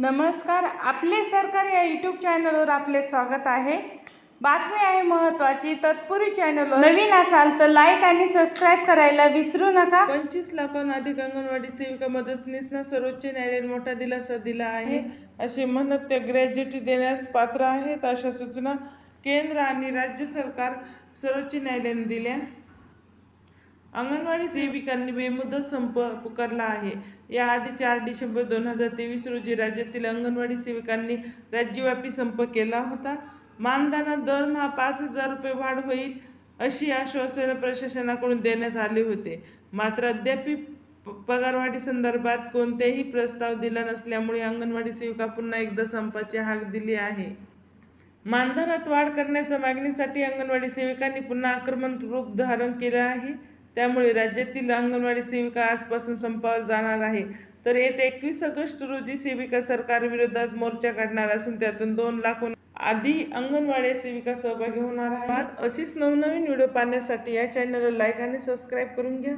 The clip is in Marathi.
नमस्कार आपले सरकार या यूट्यूब चॅनलवर आपले स्वागत आहे. बातमी आहे महत्त्वाची तत्पुरी चॅनलवर नवीन असाल तर लाईक आणि सबस्क्राईब करायला विसरू नका. पंचवीस लाखांना अधिक अंगणवाडी सेविका मदतनीसना सर्वोच्च न्यायालयाने मोठा दिलासा दिला आहे. असे म्हणत ते ग्रॅज्युटी देण्यास पात्र आहेत अशा सूचना केंद्र आणि राज्य सरकार सर्वोच्च न्यायालयाने दिल्या. अंगणवाडी सेविकांनी बेमुदत संप पुकारला आहे. याआधी चार डिसेंबर दोन हजार तेवीस रोजी राज्यातील अंगणवाडी सेविकांनी राज्यव्यापी संप केला होता. मानधनात दरमहा पाच हजार रुपये वाढ होईल अशी आश्वासनं प्रशासनाकडून देण्यात आले होते. मात्र अद्याप प- पगारवाढी संदर्भात कोणतेही प्रस्ताव दिला नसल्यामुळे अंगणवाडी सेविका पुन्हा एकदा संपाची हाक दिली आहे. मानधनात वाढ करण्याच्या मागणीसाठी अंगणवाडी सेविकांनी पुन्हा आक्रमक रूप धारण केलं आहे. त्यामुळे राज्यातील अंगणवाडी सेविका आजपासून संपावर जाणार आहे. तर येत्या एकवीस ऑगस्ट रोजी सेविका सरकारविरोधात मोर्चा काढणार असून त्यातून दोन लाखहून आधी अंगणवाडी सेविका सहभागी होणार आहेत. अशीच नवनवीन व्हिडिओ पाहण्यासाठी या चॅनलला लाईक आणि सबस्क्राईब करून घ्या.